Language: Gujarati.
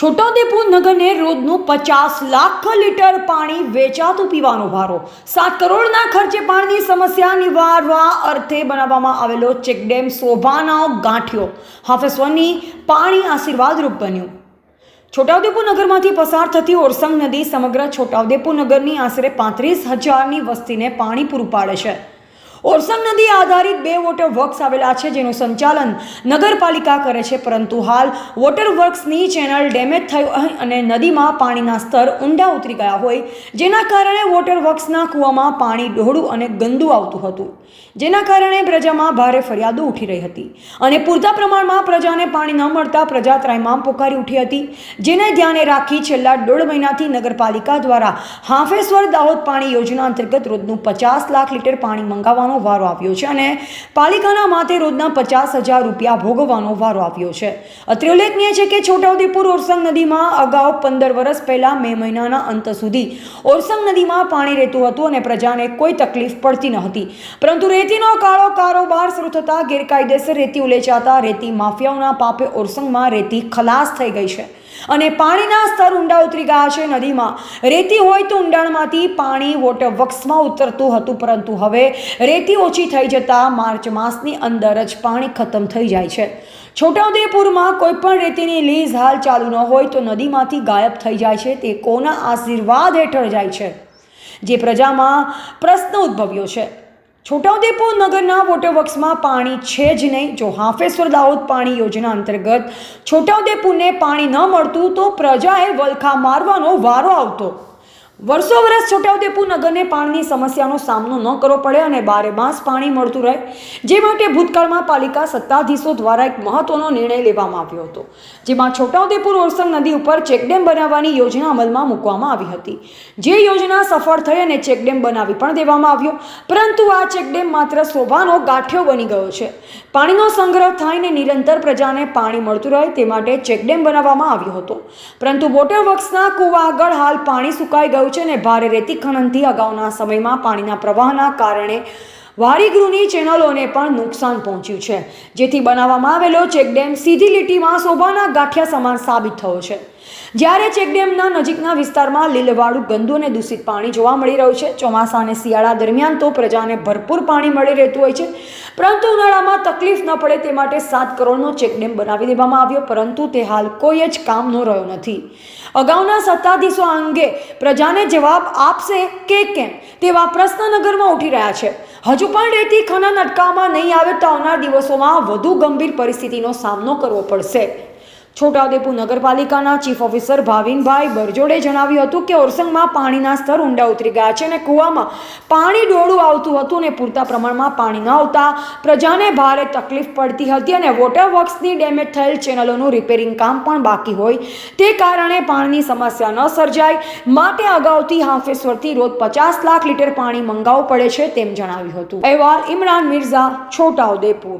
છોટાઉદેપુર નગરને રોજનું પચાસ લાખ લીટર પાણી વેચાતું પીવાનો ભારો. સાત કરોડના ખર્ચે પાણીની સમસ્યા નિવારવા અર્થે બનાવવામાં આવેલો ચેકડેમ શોભાનો ગાંઠિયો. હાફેશ્વરની પાણી આશીર્વાદરૂપ બન્યું. છોટાઉદેપુર નગરમાંથી પસાર થતી ઓરસંગ નદી સમગ્ર છોટાઉદેપુર નગરની આશરે પાંત્રીસ હજારની વસ્તીને પાણી પૂરું પાડે છે. ઓરસંગ નદી આધારિત બે વોટર વર્ક્સ આવેલા છે જેનું સંચાલન નગરપાલિકા કરે છે, પરંતુ હાલ વોટર વર્ક્સની ચેનલ ડેમેજ થઈ અને નદીમાં પાણીના સ્તર ઊંડા ઉતરી ગયા હોય, જેના કારણે વોટર વર્ક્સના કૂવામાં પાણી ડહોળું અને ગંદુ આવતું હતું. જેના કારણે પ્રજામાં ભારે ફરિયાદો ઉઠી રહી હતી અને પૂરતા પ્રમાણમાં પ્રજાને પાણી ન મળતા પ્રજા ત્રાહિમામ પોકારી ઉઠી હતી. જેને ધ્યાને રાખી છેલ્લા દોઢ મહિનાથી નગરપાલિકા દ્વારા હાંફેશ્વર દાહોદ પાણી યોજના અંતર્ગત રોજનું પચાસ લાખ લીટર પાણી મંગાવવાનો વારો આવ્યો છે અને પાલિકાના માથે રોજના પચાસ હજાર રૂપિયા ભોગવવાનો વારો આવ્યો છે. અત્રે ઉલ્લેખનીય છે કે છોટાઉદેપુર ઓરસંગ નદીમાં અગાઉ પંદર વર્ષ પહેલા મે મહિનાના અંત સુધી ઓરસંગ નદીમાં પાણી રહેતું હતું અને પ્રજાને કોઈ તકલીફ પડતી ન હતી. પરંતુ રેતીનો કાળો કારોબાર શરૂ થતાં ગેરકાયદેસર રેતી ઉલેચાતા રેતી માફિયાઓના પાપે ઓરસંગમાં રેતી ખલાસ થઈ ગઈ છે. અને પાણીના સ્તર ઊંડા ઉતરી ગયા છે નદીમાં. રેતી હોય તો ઊંડાણમાંથી પાણી વોટર વર્ક્સમાં ઉતરતું હતું, પરંતુ હવે રેતી ઓછી થઈ જતાં માર્ચ માસની અંદર જ પાણી ખતમ થઈ જાય છે. છોટાઉદેપુરમાં કોઈ પણ રેતીની લીઝ હાલ ચાલુ ન હોય તો નદીમાંથી ગાયબ થઈ જાય છે તે કોના આશીર્વાદ હેઠળ જાય છે? જે પ્રજામાં પ્રશ્ન ઉદ્ભવ્યો છે. છોટાઉદેપુર નગરના વોટર વર્ક્સમાં પાણી છે જ નહીં. જો હાફેશ્વર દાહોદ પાણી યોજના અંતર્ગત છોટાઉદેપુરને પાણી ન મળતું તો પ્રજાએ વલખા મારવાનો વારો આવતો. વર્ષો વર્ષ છોટાઉદેપુર નગરને પાણીની સમસ્યાનો સામનો ન કરવો પડે અને બારે માસ પાણી મળતું રહે, જે માટે ભૂતકાળમાં પાલિકા સત્તાધીશો દ્વારા એક મહત્વનો નિર્ણય લેવામાં આવ્યો હતો, જેમાં છોટાઉદેપુર ઓરસંગ નદી ઉપર ચેકડેમ બનાવવાની યોજના અમલમાં મૂકવામાં આવી હતી. જે યોજના સફળ થઈ અને ચેકડેમ બનાવી પણ દેવામાં આવ્યો, પરંતુ આ ચેકડેમ માત્ર શોભાનો ગાંઠિયો બની ગયો છે. પાણીનો સંગ્રહ થાય ને નિરંતર પ્રજાને પાણી મળતું રહે તે માટે ચેકડેમ બનાવવામાં આવ્યો હતો. પરંતુ વોટર વર્ક્સના કૂવા આગળ હાલ પાણી સુકાઈ ગયું છે અને ભારે રેતી ખનનથી અગાઉના સમયમાં પાણીના પ્રવાહના કારણે વારીગૃહની ચેનલોને પણ નુકસાન પહોંચ્યું છે. જેથી બનાવવામાં આવેલો ચેકડેમ સીધી લીટીમાં શોભાના ગાંઠિયા સમાન સાબિત થયો છે. જ્યારે ચેકડેમના નજીકના વિસ્તારમાં લીલવાળું ગંદુ અને દૂષિત પાણી જોવા મળી રહ્યું છે ચોમાસા અને શિયાળા દરમિયાન તો પ્રજાને ભરપૂર પાણી મળી રહેતું હોય છે. પરંતુ ઉનાળામાં તકલીફ ન પડે તે માટે સાત કરોડનો ચેકડેમ બનાવી દેવામાં આવ્યો, પરંતુ તે હાલ કોઈ જ કામનો રહ્યો નથી. અગાઉના સત્તાધીશો આ અંગે પ્રજાને જવાબ આપશે કે કેમ તેવા પ્રશ્ન નગરમાં ઉઠી રહ્યા છે. હજુ પણ રેતી, ખનન અટકાવવામાં નહીં આવે તો આવનાર દિવસોમાં વધુ ગંભીર પરિસ્થિતિનો સામનો કરવો પડશે. છોટાઉદેપુર નગરપાલિકાના ચીફ ઓફિસર ભાવિનભાઈ બરજોડે જણાવ્યું હતું કે ઓરસંગમાં પાણીના સ્તર ઊંડા ઉતરી ગયા છે અને કૂવામાં પાણી ડોળું આવતું હતું અને પૂરતા પ્રમાણમાં પાણી ન આવતા પ્રજાને ભારે તકલીફ પડતી હતી અને વોટર વર્ક્સની ડેમેજ થયેલ ચેનલોનું રિપેરિંગ કામ પણ બાકી હોય તે કારણે પાણીની સમસ્યા ન સર્જાય. માટે અગાઉથી હાફેશ્વરથી રોજ પચાસ લાખ લીટર પાણી મંગાવવું પડે છે તેમ જણાવ્યું હતું. અહેવાલ ઇમરાન મિર્ઝા, છોટાઉદેપુર.